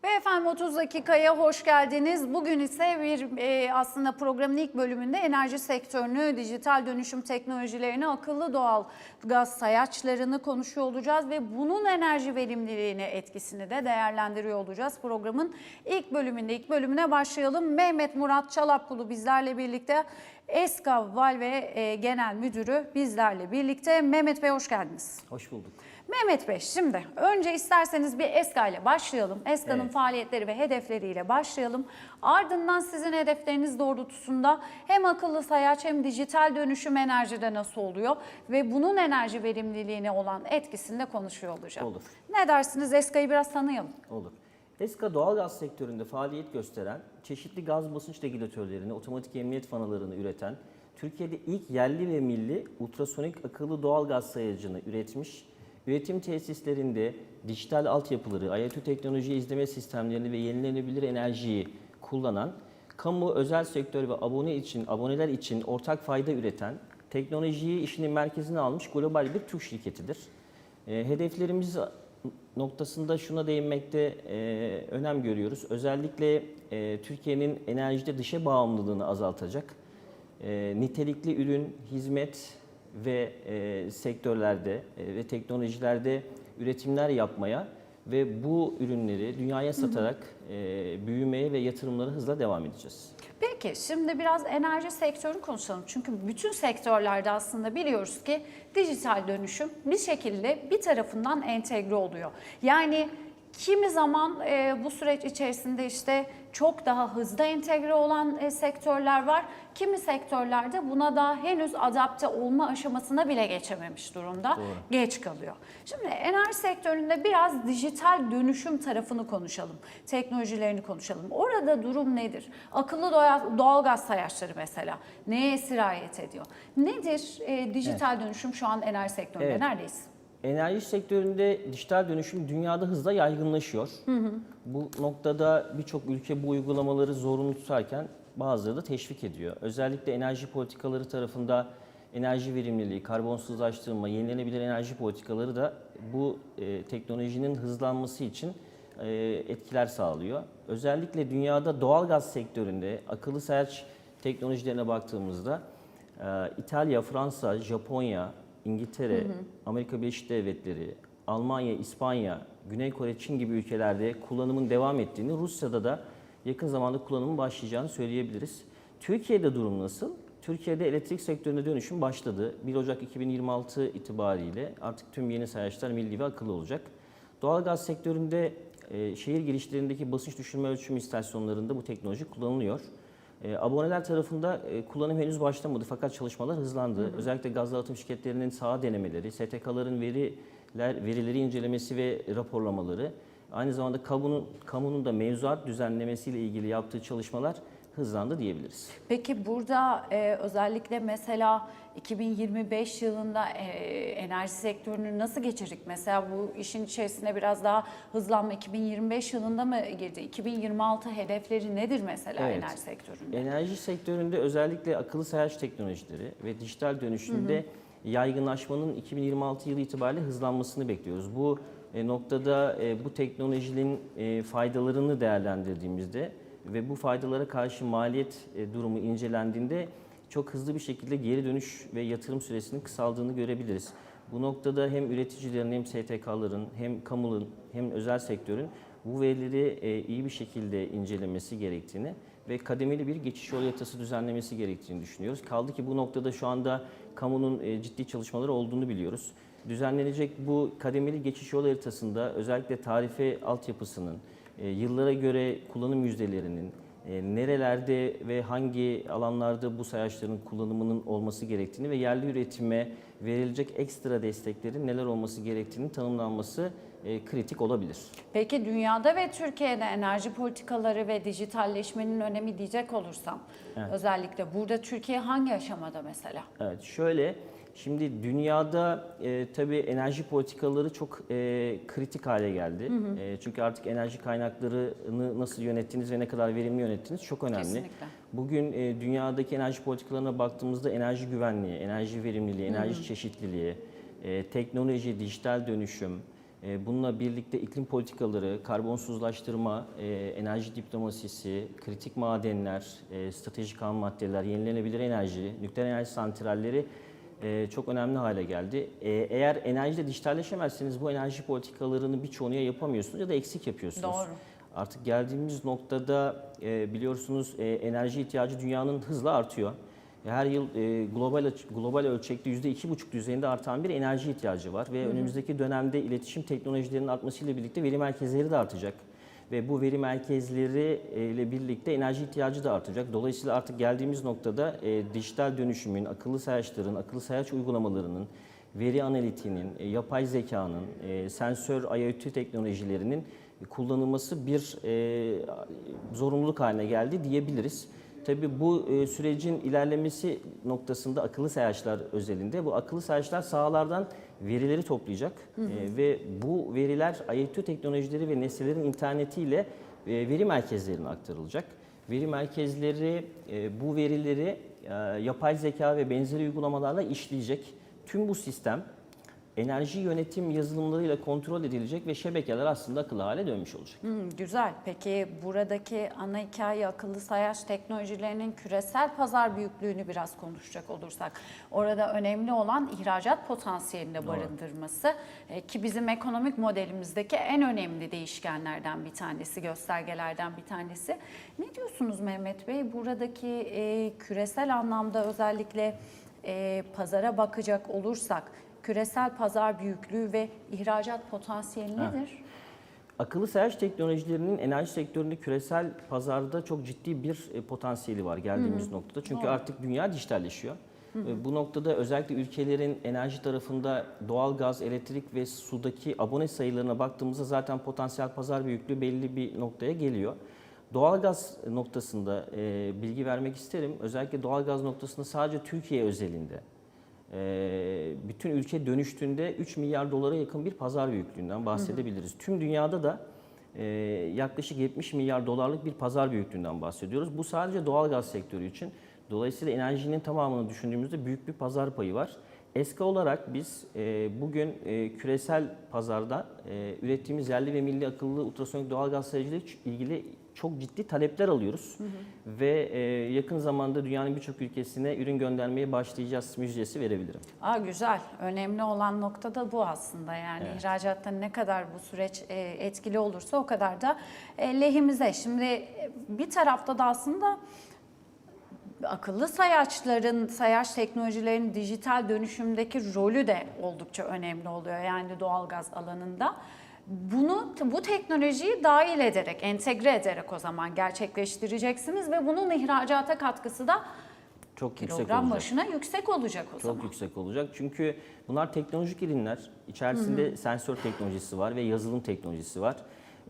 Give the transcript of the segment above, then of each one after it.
Pero Efendim 30 dakikaya hoş geldiniz. Bugün ise bir e, aslında programın ilk bölümünde enerji sektörünü, dijital dönüşüm teknolojilerini, akıllı doğal gaz sayaçlarını konuşuyor olacağız ve bunun enerji verimliliğine etkisini de değerlendiriyor olacağız. Programın ilk bölümünde ilk bölümüne başlayalım. Mehmet Murat Çalapkulu bizlerle birlikte. ESKA Valve e, Genel Müdürü bizlerle birlikte. Mehmet Bey hoş geldiniz. Hoş bulduk. Mehmet Bey şimdi önce isterseniz bir ESKA ile başlayalım. ESKA'nın Evet. Faaliyetleri ve hedefleriyle başlayalım. Ardından sizin hedefleriniz doğrultusunda hem akıllı sayaç hem dijital dönüşüm enerjide nasıl oluyor ve bunun enerji verimliliğine olan etkisini de konuşuyor olacağım. Olur. Ne dersiniz ESKA'yı biraz tanıyalım. Olur. ESKA doğalgaz sektöründe faaliyet gösteren, çeşitli gaz basınç regülatörlerini, otomatik emniyet fanalarını üreten, Türkiye'de ilk yerli ve milli ultrasonik akıllı doğalgaz sayacını üretmiş, üretim tesislerinde dijital altyapıları, IoT teknoloji izleme sistemlerini ve yenilenebilir enerjiyi kullanan, kamu, özel sektör ve abone için, aboneler için ortak fayda üreten, teknolojiyi işinin merkezine almış global bir Türk şirketidir. E, hedeflerimiz noktasında şuna değinmekte e, önem görüyoruz. Özellikle e, Türkiye'nin enerjide dışa bağımlılığını azaltacak e, nitelikli ürün, hizmet ve e, sektörlerde e, ve teknolojilerde üretimler yapmaya ve bu ürünleri dünyaya satarak e, büyümeye ve yatırımlara hızla devam edeceğiz. Peki şimdi biraz enerji sektörünü konuşalım. Çünkü bütün sektörlerde aslında biliyoruz ki dijital dönüşüm bir şekilde bir tarafından entegre oluyor. Yani kimi zaman e, bu süreç içerisinde işte çok daha hızlı entegre olan e, sektörler var. Kimi sektörlerde buna daha henüz adapte olma aşamasına bile geçememiş durumda. Doğru. Geç kalıyor. Şimdi enerji sektöründe biraz dijital dönüşüm tarafını konuşalım. Teknolojilerini konuşalım. Orada durum nedir? Akıllı doğa- doğalgaz sayaçları mesela neye sirayet ediyor? Nedir e, dijital dönüşüm şu an enerji sektöründe? Evet. Neredeyiz? Enerji sektöründe dijital dönüşüm dünyada hızla yaygınlaşıyor. Bu noktada birçok ülke bu uygulamaları zorunlu tutarken bazıları da teşvik ediyor. Özellikle enerji politikaları tarafında enerji verimliliği, karbonsuzlaştırma, yenilenebilir enerji politikaları da bu e, teknolojinin hızlanması için e, etkiler sağlıyor. Özellikle dünyada doğalgaz sektöründe akıllı sayaç teknolojilerine baktığımızda e, İtalya, Fransa, Japonya, İngiltere, Amerika Birleşik Devletleri, Almanya, İspanya, Güney Kore, Çin gibi ülkelerde kullanımın devam ettiğini, Rusya'da da yakın zamanda kullanımın başlayacağını söyleyebiliriz. Türkiye'de durum nasıl? Türkiye'de elektrik sektöründe dönüşüm başladı. 1 Ocak 2026 itibariyle artık tüm yeni sayaçlar milli ve akıllı olacak. Doğalgaz sektöründe e, şehir girişlerindeki basınç düşürme ölçüm istasyonlarında bu teknoloji kullanılıyor. E, aboneler tarafında e, kullanım henüz başlamadı fakat çalışmalar hızlandı. Özellikle gaz dağıtım şirketlerinin saha denemeleri, STK'ların veriler, verileri incelemesi ve raporlamaları, aynı zamanda kamunun, kamunun da mevzuat düzenlemesiyle ilgili yaptığı çalışmalar hızlandı diyebiliriz. Peki burada e, özellikle mesela 2025 yılında e, enerji sektörünü nasıl geçirdik? Mesela bu işin içerisine biraz daha hızlanma 2025 yılında mı girdi? 2026 hedefleri nedir mesela Evet. enerji sektöründe? Enerji sektöründe özellikle akıllı sayaç teknolojileri ve dijital dönüşümde yaygınlaşmanın 2026 yılı itibariyle hızlanmasını bekliyoruz. Bu e, noktada e, bu teknolojinin e, faydalarını değerlendirdiğimizde ve bu faydalara karşı maliyet e, durumu incelendiğinde çok hızlı bir şekilde geri dönüş ve yatırım süresinin kısaldığını görebiliriz. Bu noktada hem üreticilerin hem STK'ların hem kamunun hem özel sektörün bu verileri e, iyi bir şekilde incelemesi gerektiğini ve kademeli bir geçiş yol haritası düzenlemesi gerektiğini düşünüyoruz. Kaldı ki bu noktada şu anda kamunun e, ciddi çalışmaları olduğunu biliyoruz. Düzenlenecek bu kademeli geçiş yol haritasında özellikle tarife altyapısının, yıllara göre kullanım yüzdelerinin, e, nerelerde ve hangi alanlarda bu sayaçların kullanımının olması gerektiğini ve yerli üretime verilecek ekstra desteklerin neler olması gerektiğini tanımlanması e, kritik olabilir. Peki dünyada ve Türkiye'de enerji politikaları ve dijitalleşmenin önemi diyecek olursam özellikle burada Türkiye hangi aşamada mesela? Evet, şöyle şimdi dünyada e, tabii enerji politikaları çok e, kritik hale geldi. E, çünkü artık enerji kaynaklarını nasıl yönettiğiniz ve ne kadar verimli yönettiğiniz çok önemli. Kesinlikle. Bugün e, dünyadaki enerji politikalarına baktığımızda enerji güvenliği, enerji verimliliği, enerji çeşitliliği, e, teknoloji, dijital dönüşüm E, Bununla birlikte iklim politikaları, karbonsuzlaştırma, e, enerji diplomasisi, kritik madenler, e, stratejik ham maddeler, yenilenebilir enerji, nükleer enerji santralleri e, çok önemli hale geldi. E, Eğer enerjide dijitalleşemezseniz bu enerji politikalarını birçoğunu ya yapamıyorsunuz ya da eksik yapıyorsunuz. Doğru. Artık geldiğimiz noktada e, biliyorsunuz e, enerji ihtiyacı dünyanın hızla artıyor. Her yıl e, global global ölçekte %2,5 düzeyinde artan bir enerji ihtiyacı var ve önümüzdeki dönemde iletişim teknolojilerinin artmasıyla birlikte veri merkezleri de artacak ve bu veri merkezleri e, ile birlikte enerji ihtiyacı da artacak. Dolayısıyla artık geldiğimiz noktada e, dijital dönüşümün, akıllı sayaçların, akıllı sayaç uygulamalarının, veri analitiğinin, e, yapay zekanın, e, sensör IoT teknolojilerinin kullanılması bir e, zorunluluk haline geldi diyebiliriz. Tabii bu e, sürecin ilerlemesi noktasında akıllı sayaçlar özelinde bu akıllı sayaçlar sahalardan verileri toplayacak E, ve bu veriler IoT teknolojileri ve nesnelerin internetiyle e, veri merkezlerine aktarılacak. Veri merkezleri e, bu verileri e, yapay zeka ve benzeri uygulamalarla işleyecek. Tüm bu sistem enerji yönetim yazılımlarıyla kontrol edilecek ve şebekeler aslında akıllı hale dönmüş olacak. Hmm, güzel. Peki buradaki ana hikaye akıllı sayaç teknolojilerinin küresel pazar büyüklüğünü biraz konuşacak olursak. Orada önemli olan ihracat potansiyelinde barındırması E, ki bizim ekonomik modelimizdeki en önemli değişkenlerden bir tanesi, göstergelerden bir tanesi. Ne diyorsunuz Mehmet Bey? Buradaki e, küresel anlamda özellikle e, pazara bakacak olursak küresel pazar büyüklüğü ve ihracat potansiyeli nedir? Akıllı sayaç teknolojilerinin enerji sektöründe küresel pazarda çok ciddi bir e, potansiyeli var geldiğimiz noktada. Çünkü Doğru. artık dünya dijitalleşiyor. E, Bu noktada özellikle ülkelerin enerji tarafında doğal gaz, elektrik ve sudaki abone sayılarına baktığımızda zaten potansiyel pazar büyüklüğü belli bir noktaya geliyor. Doğalgaz noktasında e, bilgi vermek isterim. Özellikle doğalgaz noktasında sadece Türkiye özelinde bütün ülke dönüştüğünde 3 milyar dolara yakın bir pazar büyüklüğünden bahsedebiliriz. Tüm dünyada da e, yaklaşık 70 milyar dolarlık bir pazar büyüklüğünden bahsediyoruz. Bu sadece doğalgaz sektörü için. Dolayısıyla enerjinin tamamını düşündüğümüzde büyük bir pazar payı var. ESKA olarak biz e, bugün e, küresel pazarda ürettiğimiz yerli ve milli akıllı ultrasonik doğalgaz sayıcıyla ilgili çok ciddi talepler alıyoruz. Ve e, yakın zamanda dünyanın birçok ülkesine ürün göndermeye başlayacağız müjdesi verebilirim. Aa güzel. Önemli olan nokta da bu aslında. Yani Evet. ihracatta ne kadar bu süreç e, etkili olursa o kadar da e, lehimize. Şimdi e, bir tarafta da aslında akıllı sayaçların, sayaç teknolojilerinin dijital dönüşümdeki rolü de oldukça önemli oluyor. Yani doğalgaz alanında. Bunu bu teknolojiyi dahil ederek, entegre ederek o zaman gerçekleştireceksiniz ve bunun ihracata katkısı da Çok yüksek kilogram olacak. başına yüksek olacak o Çok zaman. yüksek olacak. Çünkü bunlar teknolojik ürünler. İçerisinde sensör teknolojisi var ve yazılım teknolojisi var.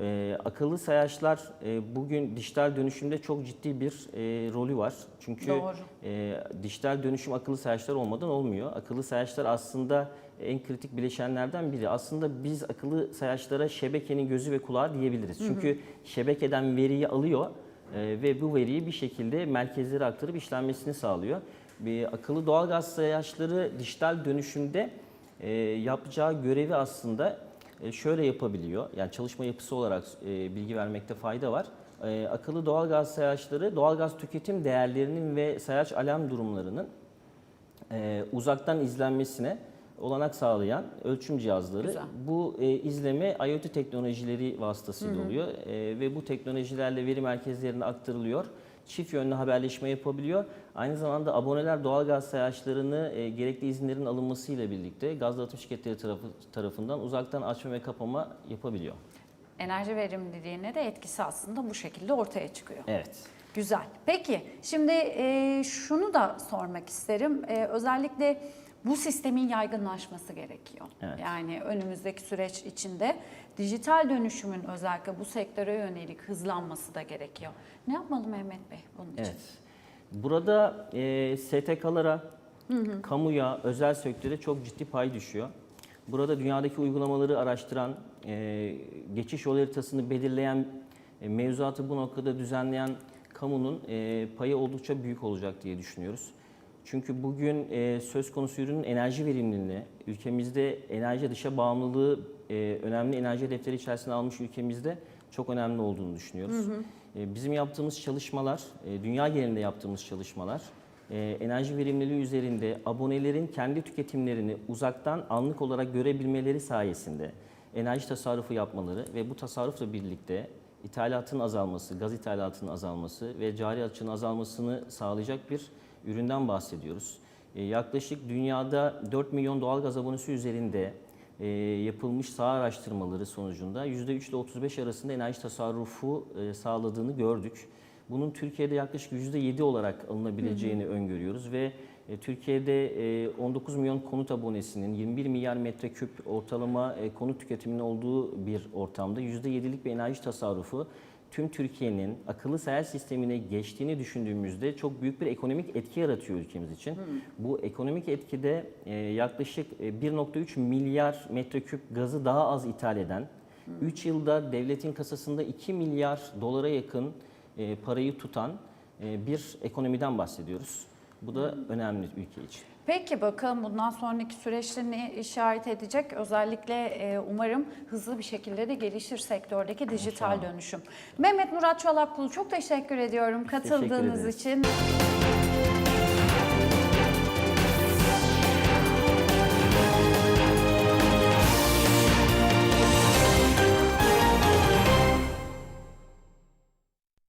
Ee, akıllı sayaçlar e, bugün dijital dönüşümde çok ciddi bir e, rolü var. Çünkü Doğru. e, dijital dönüşüm akıllı sayaçlar olmadan olmuyor. Akıllı sayaçlar aslında en kritik bileşenlerden biri. Aslında biz akıllı sayaçlara şebekenin gözü ve kulağı diyebiliriz. Çünkü şebekeden veriyi alıyor e, ve bu veriyi bir şekilde merkezlere aktarıp işlenmesini sağlıyor. Bir akıllı doğalgaz sayaçları dijital dönüşümde e, yapacağı görevi aslında e, şöyle yapabiliyor. Yani çalışma yapısı olarak e, bilgi vermekte fayda var. E, akıllı doğalgaz sayaçları doğalgaz tüketim değerlerinin ve sayaç alarm durumlarının e, uzaktan izlenmesine olanak sağlayan ölçüm cihazları. Güzel. Bu e, izleme IoT teknolojileri vasıtasıyla oluyor E, ve bu teknolojilerle veri merkezlerine aktarılıyor. Çift yönlü haberleşme yapabiliyor. Aynı zamanda aboneler doğalgaz sayaçlarını e, gerekli izinlerin alınmasıyla birlikte gaz dağıtım şirketleri tarafı, tarafından uzaktan açma ve kapama yapabiliyor. Enerji verimliliğine de etkisi aslında bu şekilde ortaya çıkıyor. Evet. Güzel. Peki şimdi e, şunu da sormak isterim. E, özellikle bu sistemin yaygınlaşması gerekiyor. Evet. Yani önümüzdeki süreç içinde dijital dönüşümün özellikle bu sektöre yönelik hızlanması da gerekiyor. Ne yapmalı Mehmet Bey bunun için? Evet. Burada e, STK'lara, kamuya, özel sektöre çok ciddi pay düşüyor. Burada dünyadaki uygulamaları araştıran, e, geçiş yol haritasını belirleyen, e, mevzuatı bu noktada düzenleyen kamunun e, payı oldukça büyük olacak diye düşünüyoruz. Çünkü bugün e, söz konusu ürünün enerji verimliliğini, ülkemizde enerji dışa bağımlılığı e, önemli enerji hedefleri içerisine almış ülkemizde çok önemli olduğunu düşünüyoruz. E, bizim yaptığımız çalışmalar, e, dünya genelinde yaptığımız çalışmalar, e, enerji verimliliği üzerinde abonelerin kendi tüketimlerini uzaktan anlık olarak görebilmeleri sayesinde enerji tasarrufu yapmaları ve bu tasarrufla birlikte ithalatın azalması, gaz ithalatının azalması ve cari açığın azalmasını sağlayacak bir üründen bahsediyoruz. E, yaklaşık dünyada 4 milyon doğal gaz abonesi üzerinde e, yapılmış saha araştırmaları sonucunda %3 ile 35 arasında enerji tasarrufu e, sağladığını gördük. Bunun Türkiye'de yaklaşık %7 olarak alınabileceğini öngörüyoruz ve e, Türkiye'de e, 19 milyon konut abonesinin 21 milyar metreküp ortalama e, konut tüketiminin olduğu bir ortamda %7'lik bir enerji tasarrufu tüm Türkiye'nin akıllı sayar sistemine geçtiğini düşündüğümüzde çok büyük bir ekonomik etki yaratıyor ülkemiz için. Bu ekonomik etkide e, yaklaşık e, 1.3 milyar metreküp gazı daha az ithal eden, 3 yılda devletin kasasında 2 milyar dolara yakın e, parayı tutan e, bir ekonomiden bahsediyoruz. Bu da önemli ülke için. Peki bakalım bundan sonraki süreçte ne işaret edecek? Özellikle e, umarım hızlı bir şekilde de gelişir sektördeki dijital İnşallah. dönüşüm. Mehmet Murat Çolakkulu çok teşekkür ediyorum teşekkür katıldığınız ederiz. için.